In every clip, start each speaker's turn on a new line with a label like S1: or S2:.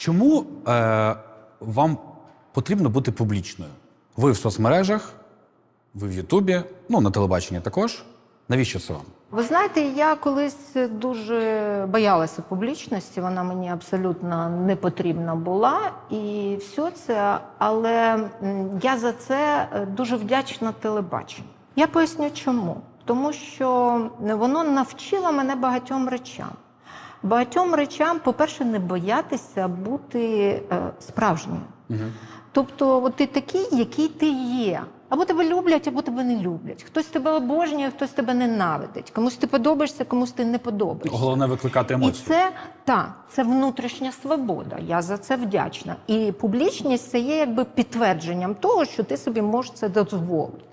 S1: Чому е, вам потрібно бути публічною? Ви в соцмережах, ви в Ютубі, ну на телебаченні також. Навіщо це вам?
S2: Ви знаєте, я колись дуже боялася публічності, вона мені абсолютно не потрібна була, і все це, але я за це е, дуже вдячна телебаченню. Я поясню чому. Тому що воно навчило мене багатьом речам. Багатьом речам, по-перше, не боятися бути е, справжньою. Тобто, от ти такий, який ти є. Або тебе люблять, або тебе не люблять. Хтось тебе обожнює, хтось тебе ненавидить. Комусь ти подобаєшся, комусь ти не подобаєшся.
S1: Головне викликати
S2: І це та це внутрішня свобода. Я за це вдячна. І публічність це є якби підтвердженням того, що ти собі можеш це дозволити.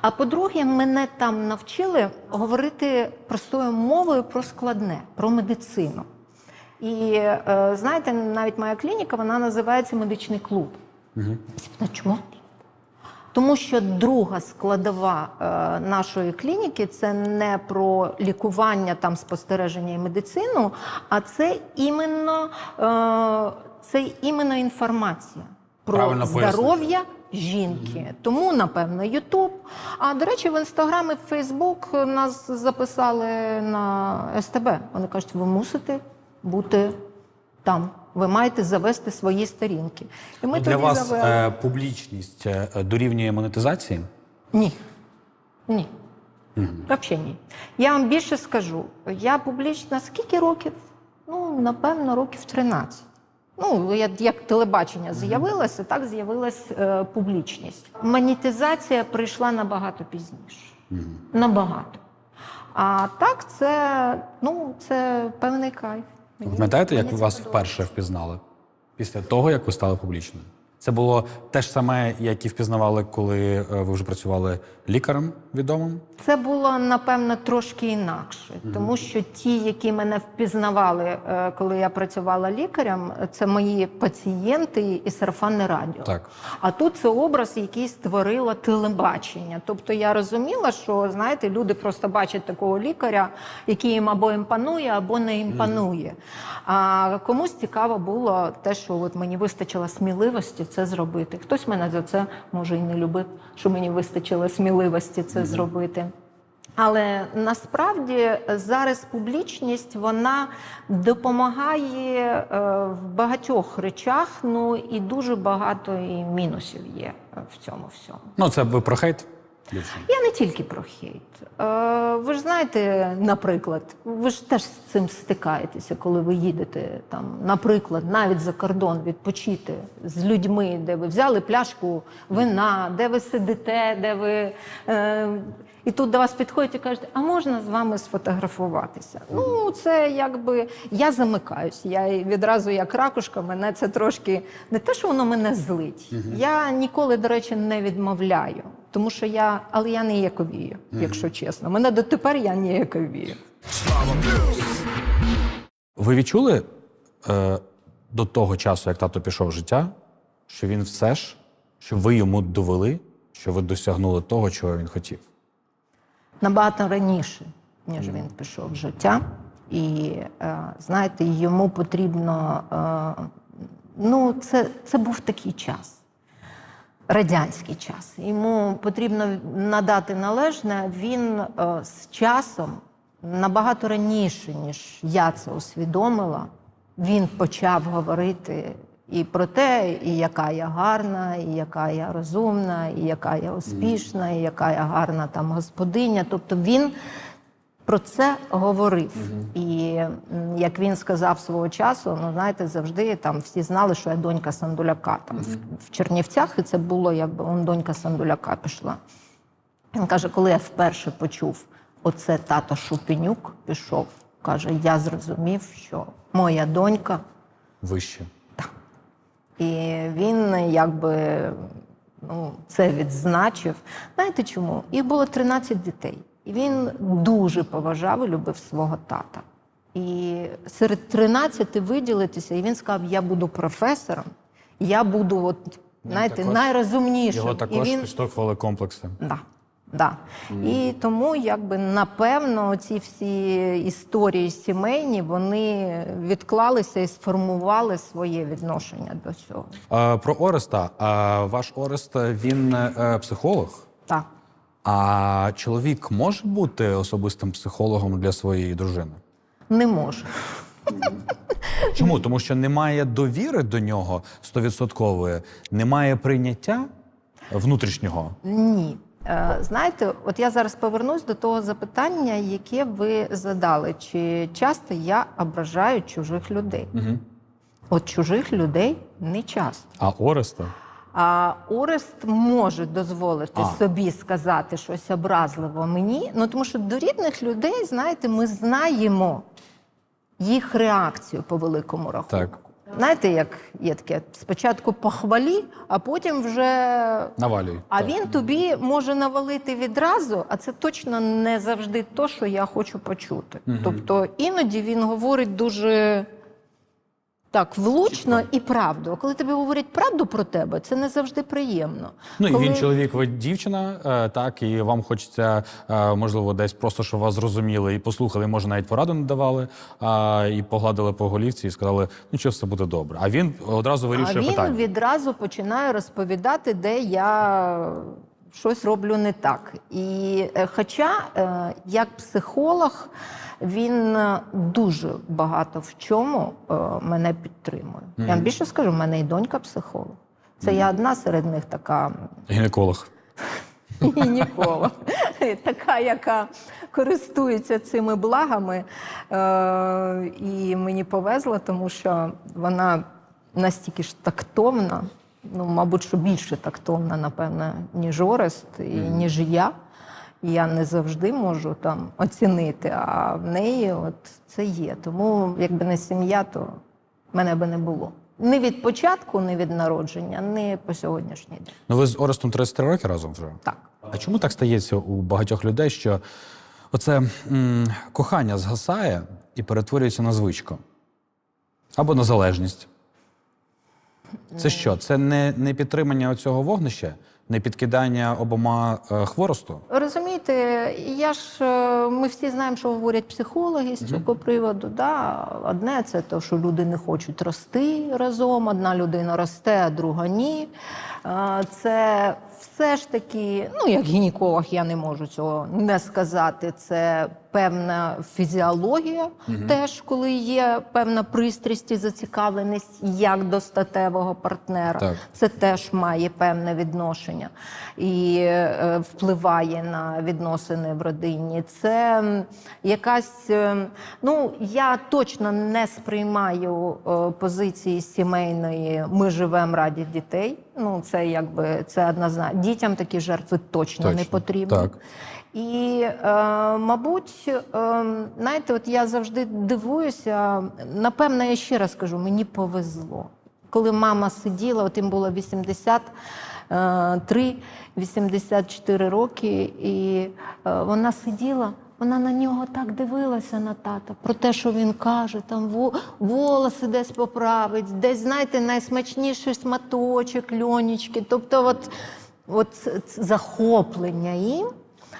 S2: А по-друге, мене там навчили говорити простою мовою про складне, про медицину. І е, знаєте, навіть моя клініка вона називається медичний клуб. Питають, чому? Тому що друга складова е, нашої клініки це не про лікування, там спостереження і медицину, а це іменно, е, це іменно інформація про здоров'я жінки. Тому, напевно, Ютуб. А до речі, в інстаграм і в Фейсбук нас записали на СТБ. Вони кажуть, ви мусите бути там. Ви маєте завести свої сторінки. І ми
S1: Для
S2: тоді
S1: вас
S2: завели.
S1: е, публічність е, дорівнює монетизації?
S2: Ні. Ні. Взагалі ні. Я вам більше скажу. Я публічна скільки років? Ну, напевно, років 13. Ну, як телебачення з'явилося, так з'явилась е, публічність. Монетизація прийшла набагато пізніше. Набагато. А так, це, ну, це певний кайф. Мені-
S1: пам'ятаєте, як вас вперше впізнали? Після того, як ви стали публічною? Це було те ж саме, як і впізнавали, коли е, ви вже працювали лікарем відомим?
S2: Це було напевно трошки інакше, тому що ті, які мене впізнавали, е, коли я працювала лікарем, це мої пацієнти і сарафанне радіо.
S1: Так.
S2: А тут це образ, який створило телебачення. Тобто я розуміла, що знаєте, люди просто бачать такого лікаря, який їм або імпонує, або не імпонує. А комусь цікаво було те, що от мені вистачило сміливості це зробити. Хтось мене за це може і не любив, що мені вистачило сміливості це зробити. Але насправді зараз публічність вона допомагає е, в багатьох речах. Ну і дуже багато і мінусів є е, в цьому всьому.
S1: Ну, це ви про хейт?
S2: Я не тільки про хейт. Е, ви ж знаєте, наприклад, ви ж теж з цим стикаєтеся, коли ви їдете там, наприклад, навіть за кордон відпочити з людьми, де ви взяли пляшку вина, де ви сидите, де ви. Е, і тут до вас підходять і кажуть, а можна з вами сфотографуватися? Ну, це якби я замикаюсь. Я відразу як ракушка, мене це трошки не те, що воно мене злить. Я ніколи, до речі, не відмовляю. Тому що я, але я не ніяковію, якщо чесно. Мене дотепер я ніяковію.
S1: Ви відчули е, до того часу, як тато пішов в життя, що він все ж, що ви йому довели, що ви досягнули того, чого він хотів?
S2: Набагато раніше, ніж він пішов в життя. І е, знаєте, йому потрібно. Е, ну, це, це був такий час. Радянський час. Йому потрібно надати належне. Він е, з часом набагато раніше, ніж я це усвідомила, він почав говорити і про те, і яка я гарна, і яка я розумна, і яка я успішна, і яка я гарна там господиня. Тобто він про це говорив. І як він сказав свого часу, ну знаєте, завжди там всі знали, що я донька Сандуляка там в, в Чернівцях, і це було якби он донька Сандуляка пішла. Він каже, коли я вперше почув оце тато Шупенюк пішов, каже, я зрозумів, що моя донька
S1: Вище.
S2: і він якби ну, це відзначив. Знаєте чому? Їх було 13 дітей. І він дуже поважав і любив свого тата. І серед 13 виділитися, і він сказав: я буду професором, я буду, от, знаєте,
S1: також-
S2: найрозумнішим.
S1: Його
S2: і
S1: також
S2: він...
S1: підштовхували комплекси.
S2: Да. Да. І тому, якби напевно, ці всі історії сімейні вони відклалися і сформували своє відношення до цього.
S1: А, про Ореста. А, ваш Орест він е, психолог.
S2: Так.
S1: А чоловік може бути особистим психологом для своєї дружини?
S2: Не може.
S1: Чому? Тому що немає довіри до нього стовідсоткової, немає прийняття внутрішнього.
S2: Ні. Е, Знаєте, от я зараз повернусь до того запитання, яке ви задали. Чи часто я ображаю чужих людей?
S1: Угу.
S2: От чужих людей не часто.
S1: А Ореста?
S2: А Орест може дозволити
S1: А.
S2: собі сказати щось образливо мені. Ну тому що до рідних людей, знаєте, ми знаємо їх реакцію по великому рахунку.
S1: Так.
S2: Знаєте, як є таке спочатку похвалі, а потім вже
S1: Навалюй.
S2: а
S1: Так.
S2: він тобі може навалити відразу, а це точно не завжди то, що я хочу почути.
S1: Мгм.
S2: Тобто іноді він говорить дуже так влучно і правду. А коли тобі говорять правду про тебе, це не завжди приємно.
S1: Ну і
S2: Коли-
S1: він чоловік, ви дівчина, е, так, і вам хочеться, е, можливо, десь просто, щоб вас зрозуміли і послухали, може, навіть пораду не давали, і погладили по голівці і сказали, ну що все буде добре. А він одразу
S2: А він
S1: питання.
S2: відразу починає розповідати, де я щось роблю не так. І е, хоча, е, як психолог, він е, дуже багато в чому мене підтримує. Я вам більше скажу, в мене і донька психолог. Це я одна серед них така
S1: Гінеколог.
S2: ніколи. Така, яка користується цими благами. І мені повезло, тому що вона настільки ж тактовна, ну, мабуть, що більше тактовна, напевно, ніж Орест, і ніж я. Я не завжди можу там оцінити, а в неї от це є. Тому, якби не сім'я, то мене би не було. Не від початку, не від народження, не по сьогоднішній день.
S1: Ну ви з Орестом 33 роки разом вже.
S2: Так.
S1: А чому так стається у багатьох людей, що оце м, кохання згасає і перетворюється на звичку? Або на залежність? Це що? Це не, не підтримання цього вогнища, не підкидання обома е, хворосту?
S2: Розумієте, я ж е, ми всі знаємо, що говорять психологи з цього приводу. Да? Одне це те, що люди не хочуть рости разом. Одна людина росте, а друга ні. Це все ж таки, ну як гінеколог, я не можу цього не сказати. Це певна фізіологія, теж коли є певна пристрість і зацікавленість як до статевого партнера.
S1: Так.
S2: Це теж має певне відношення і е, впливає на відносини в родині. Це якась, е, ну я точно не сприймаю е, позиції сімейної Ми живемо раді дітей. Ну це якби це однозначно. Дітям такі жертви точно, не потрібні.
S1: Так.
S2: І, е, мабуть, е, знаєте, от я завжди дивуюся. Напевно, я ще раз кажу, мені повезло. Коли мама сиділа, от їм було 83, 84 роки, і е, вона сиділа. Вона на нього так дивилася на тата про те, що він каже, там волоси десь поправить, десь, знаєте, найсмачніший сматочок, льонічки. Тобто, от, от захоплення їм.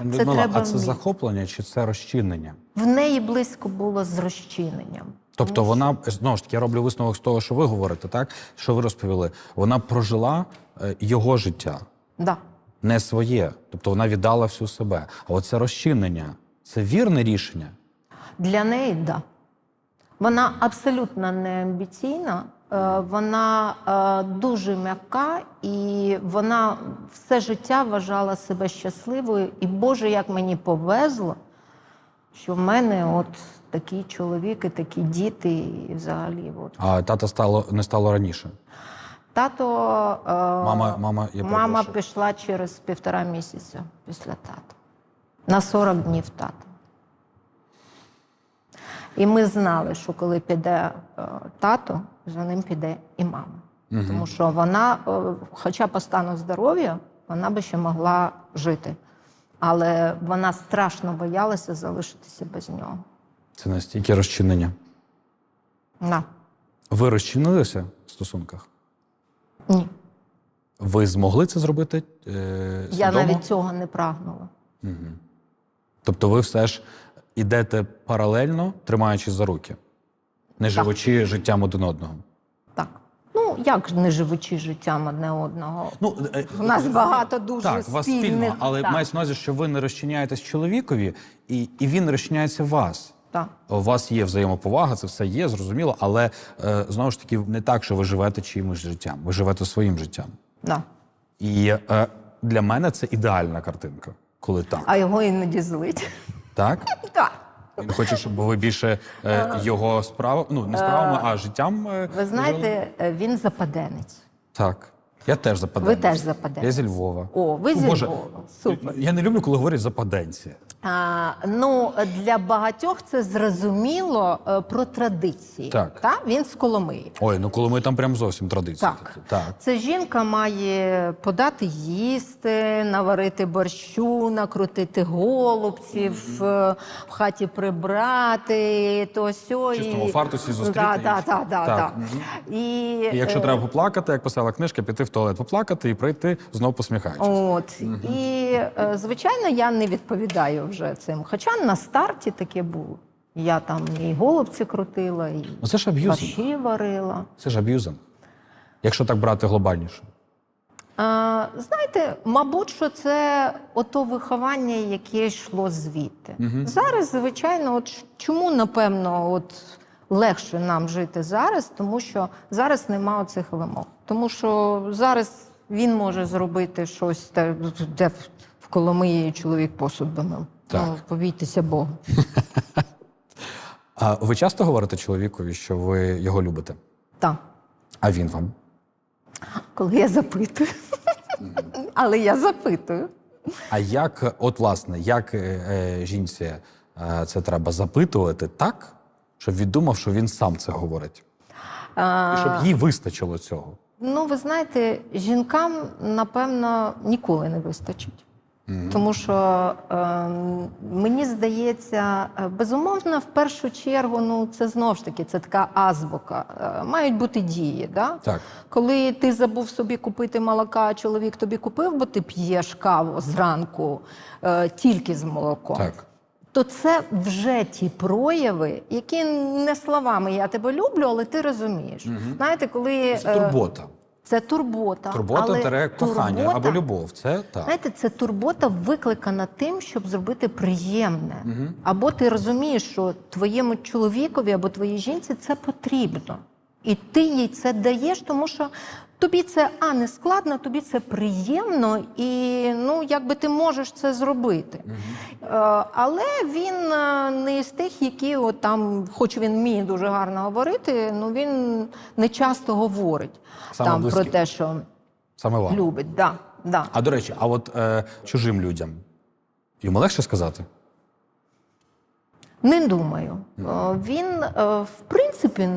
S2: Це
S1: Людмила,
S2: треба
S1: а це
S2: вміти.
S1: захоплення чи це розчинення?
S2: В неї близько було з розчиненням.
S1: Тобто вона знову ж таки я роблю висновок з того, що ви говорите, так що ви розповіли. Вона прожила е, його життя,
S2: Да.
S1: не своє. Тобто вона віддала всю себе. А оце розчинення це вірне рішення.
S2: Для неї да. Вона абсолютно не амбіційна, вона е, дуже м'яка, і вона все життя вважала себе щасливою. І Боже, як мені повезло, що в мене от такий чоловік і такі діти, і взагалі. От.
S1: А тата стало не стало раніше.
S2: Тато е,
S1: Мама- мама, я
S2: мама пішла через півтора місяця після тата. На 40 днів тата. І ми знали, що коли піде е, тато, за ним піде і мама. Тому що вона, е, хоча по стану здоров'я, вона би ще могла жити. Але вона страшно боялася залишитися без нього.
S1: Це настільки розчинення.
S2: На.
S1: Ви розчинилися в стосунках?
S2: Ні.
S1: Ви змогли це зробити? Е,
S2: Я
S1: свідомо?
S2: навіть цього не прагнула.
S1: Тобто ви все ж ідете паралельно, тримаючись за руки, не живучи життям один одного.
S2: Так. Ну, як не живучи життям одне одного?
S1: Ну, е,
S2: У нас багато дуже
S1: так, вас спільно, але
S2: так.
S1: мається на увазі, що ви не розчиняєтесь чоловікові, і, і він розчиняється вас.
S2: Так.
S1: У вас є взаємоповага, це все є, зрозуміло, але е, знову ж таки не так, що ви живете чиїмось життям, ви живете своїм життям.
S2: Да.
S1: І е, для мене це ідеальна картинка, коли так.
S2: А його іноді злить.
S1: Так?
S2: Так.
S1: Він хоче, щоб ви більше е, його справ, ну не справами, а життям. е,
S2: Ви
S1: жили?
S2: знаєте, е, він западенець.
S1: Так. Я теж западенець.
S2: Ви теж западенець.
S1: Я зі Львова.
S2: О, ви
S1: Ну,
S2: зі
S1: Боже,
S2: Львова. Супер.
S1: Я не люблю, коли говорять западенці.
S2: А, ну, для багатьох це зрозуміло е, про традиції.
S1: Так.
S2: Та? Він з Коломиї.
S1: Ой, ну коли ми там прям зовсім традиції.
S2: Так.
S1: так.
S2: Це жінка має подати їсти, наварити борщу, накрутити голубців, е, в хаті прибрати, то сьо.
S1: В чистому фартусі зустріти
S2: Так,
S1: і-
S2: так, так,
S1: Так,
S2: так.
S1: мгм.
S2: І,
S1: І якщо
S2: е,
S1: треба поплакати, як писала книжка, піти в туалет поплакати і прийти знов посміхаючись.
S2: От і е, звичайно, я не відповідаю вже цим. Хоча на старті таке було. Я там і голубці крутила, і
S1: Ну це ж
S2: борщі варила.
S1: Це ж аб'юзинг. Якщо так брати глобальніше.
S2: А, знаєте, мабуть, що це ото виховання, яке йшло звідти. Зараз, звичайно, от чому напевно, от легше нам жити зараз, тому що зараз нема оцих вимог. Тому що зараз він може зробити щось, де в Коломиї чоловік посуд домив.
S1: Так.
S2: Ну, побійтеся Богу.
S1: А ви часто говорите чоловікові, що ви його любите?
S2: Так.
S1: А він вам?
S2: Коли я запитую. Але я запитую.
S1: А як, от власне, як е, е, жінці е, це треба запитувати так, щоб він думав, що він сам це говорить?
S2: А,
S1: І щоб їй вистачило цього?
S2: Ну, ви знаєте, жінкам, напевно, ніколи не вистачить. Тому що е, мені здається, е, безумовно, в першу чергу, ну це знову ж таки, це така азбука. Е, мають бути дії. Да?
S1: Так.
S2: Коли ти забув собі купити молока, а чоловік тобі купив, бо ти п'єш каву зранку е, тільки з молоком.
S1: Так.
S2: То це вже ті прояви, які не словами я тебе люблю, але ти розумієш. Знаєте, коли
S1: Це
S2: е,
S1: турбота.
S2: Це турбота.
S1: Турбота
S2: але
S1: кохання
S2: турбота,
S1: або любов. Це так.
S2: Знаєте, це турбота викликана тим, щоб зробити приємне. Або ти розумієш, що твоєму чоловікові або твоїй жінці це потрібно. І ти їй це даєш, тому що тобі це а не складно, тобі це приємно, і ну якби ти можеш це зробити. Е, але він е, не з тих, які от там, хоч він вміє дуже гарно говорити, ну він не часто говорить
S1: Саме
S2: там про те, що
S1: Саме вам.
S2: любить. Да, да.
S1: А до речі, а от е, чужим людям йому легше сказати?
S2: Не думаю. Е, Він, е, в принципі,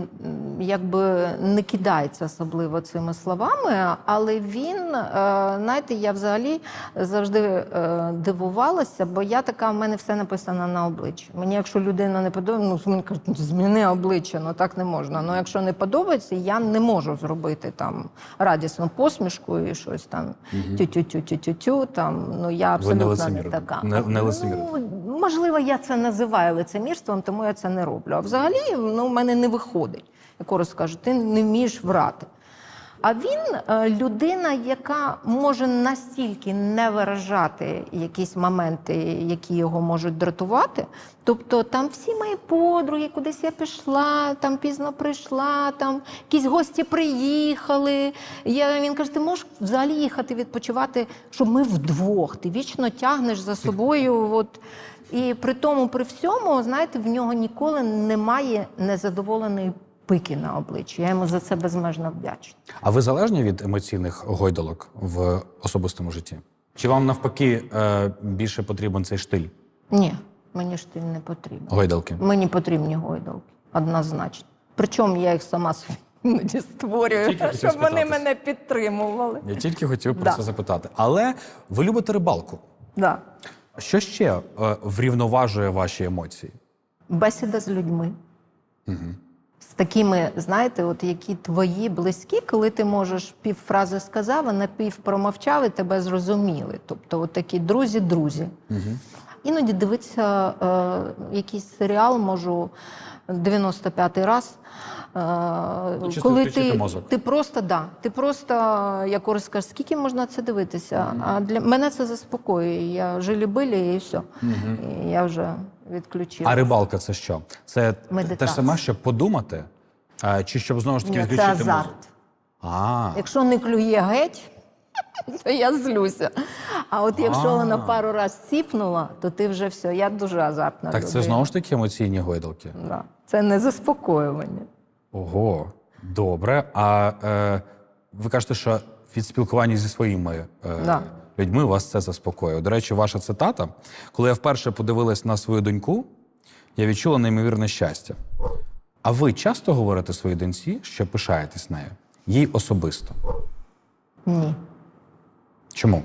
S2: якби не кидається особливо цими словами, але він, е, знаєте, я взагалі завжди дивувалася, бо я така, в мене все написано на обличчі. Мені, якщо людина не подобається, ну мені кажуть, «Ну, зміни обличчя, ну так не можна. Ну якщо не подобається, я не можу зробити там радісну посмішку і щось там тю-тю-тю-тю-тю-тю. Там ну я абсолютно не, така.
S1: Не- не.
S2: Ну, можливо, я це називаю лицемірством, тому я це не роблю. А взагалі, ну, в мене не виходить. Я коротко кажу, ти не вмієш врати. А він е, людина, яка може настільки не виражати якісь моменти, які його можуть дратувати. Тобто там всі мої подруги, кудись я пішла, там пізно прийшла, там якісь гості приїхали. Я, він каже, ти можеш взагалі їхати відпочивати, щоб ми вдвох. Ти вічно тягнеш за собою. От. І при тому, при всьому, знаєте, в нього ніколи немає незадоволеної пики на обличчі. Я йому за це безмежно вдячна.
S1: А ви залежні від емоційних гойдалок в особистому житті? Чи вам навпаки е, більше потрібен цей штиль
S2: Ні, мені ти не потрібно.
S1: гойдалки?
S2: Мені потрібні гойдалки, однозначно. Причому я їх сама собі іноді створюю, щоб вони мене підтримували.
S1: Я тільки хотів про
S2: Да.
S1: це запитати. Але ви любите рибалку.
S2: Да.
S1: Що ще е, врівноважує ваші емоції?
S2: Бесіда з людьми. з такими, знаєте, от які твої близькі, коли ти можеш півфрази сказав, а на пів промовчав і тебе зрозуміли. Тобто, от такі друзі-друзі. Іноді дивитися е, якийсь серіал можу 95-й раз. Е,
S1: чисто
S2: коли ти,
S1: мозок.
S2: ти просто да, ти просто як скажеш, скільки можна це дивитися? А для мене це заспокоює. Я жилі-билі і все. І я вже відключила.
S1: А рибалка це що? Це те ж
S2: Медитація.
S1: саме, щоб подумати, чи щоб знову ж таки
S2: Ні, це азарт.
S1: мозок? А,
S2: Якщо не клює геть, то я злюся. А от якщо вона пару раз сіпнула, то ти вже все. Я дуже азартна
S1: так це знову ж таки емоційні гойдалки.
S2: Да. Це не заспокоювання.
S1: Ого, добре. А е, ви кажете, що від спілкування зі своїми е,
S2: Да.
S1: людьми вас це заспокоює. До речі, ваша цитата, коли я вперше подивилась на свою доньку, я відчула неймовірне щастя. А ви часто говорите своїй доньці, що пишаєтесь нею? Їй особисто.
S2: Ні.
S1: Чому?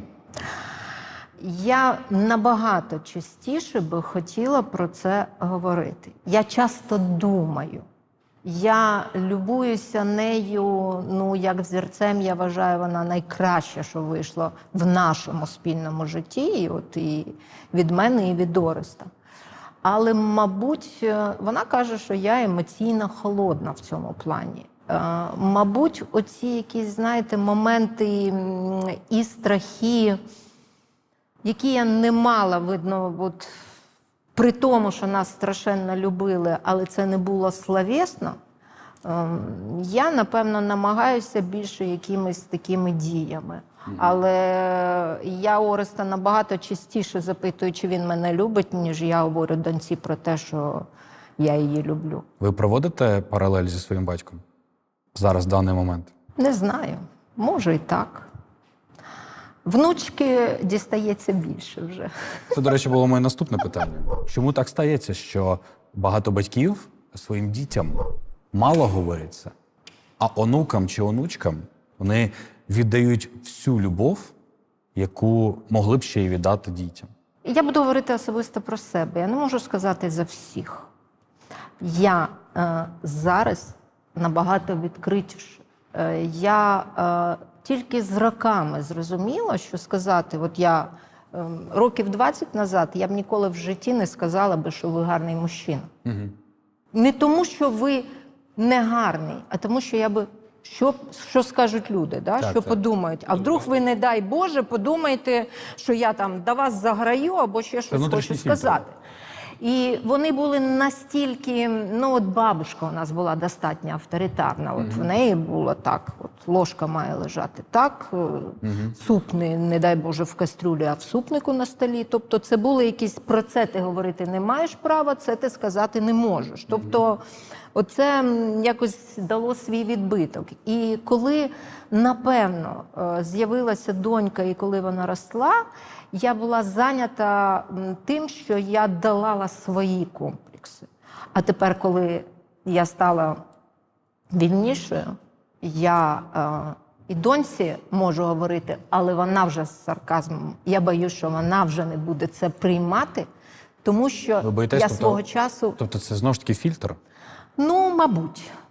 S2: Я набагато частіше би хотіла про це говорити. Я часто думаю. Я любуюся нею, ну як взірцем, я вважаю, вона найкраще, що вийшло в нашому спільному житті, і от і від мене, і від Ореста. Але, мабуть, е, вона каже, що я емоційно холодна в цьому плані. Е, Мабуть, оці якісь, знаєте, моменти і страхи, які я не мала, видно, от, при тому, що нас страшенно любили, але це не було словесно, ем, я, напевно, намагаюся більше якимись такими діями. Але я Ореста набагато частіше запитую, чи він мене любить, ніж я говорю доньці про те, що я її люблю.
S1: Ви проводите паралель зі своїм батьком зараз, в даний момент?
S2: Не знаю, може і так. Внучки дістається більше вже.
S1: Це, до речі, було моє наступне питання. Чому так стається, що багато батьків своїм дітям мало говориться, а онукам чи онучкам вони віддають всю любов, яку могли б ще й віддати дітям?
S2: Я буду говорити особисто про себе. Я не можу сказати за всіх. Я е, зараз набагато відкритіше. Е, я е, тільки з роками зрозуміла, що сказати, от я е, років 20 назад я б ніколи в житті не сказала би, що ви гарний мужчина.
S1: Угу.
S2: Не тому, що ви не гарний, а тому, що я би. Що, що скажуть люди, да?
S1: Так,
S2: що
S1: так.
S2: подумають? А вдруг ви, не дай Боже, подумаєте, що я там до вас заграю або ще щось хочу сказати. І вони були настільки, ну от бабушка у нас була достатньо авторитарна. От в неї було так: от ложка має лежати так, е, суп не, не дай Боже в кастрюлі, а в супнику на столі. Тобто, це були якісь про це ти говорити не маєш права, це ти сказати не можеш. Тобто, оце якось дало свій відбиток. І коли напевно е, з'явилася донька, і коли вона росла. Я була зайнята тим, що я долала свої комплекси. А тепер, коли я стала вільнішою, я е, і доньці можу говорити, але вона вже з сарказмом. Я боюсь, що вона вже не буде це приймати, тому що
S1: боїтесь,
S2: я
S1: тобто-
S2: свого часу,
S1: Тобто це знову ж таки фільтр.
S2: ну, мабуть.